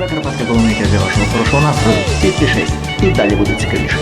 Закарпатська полоника для вашого хорошого настрою. Підпишись и далее буде цікавіше.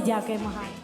дякуємо гарно.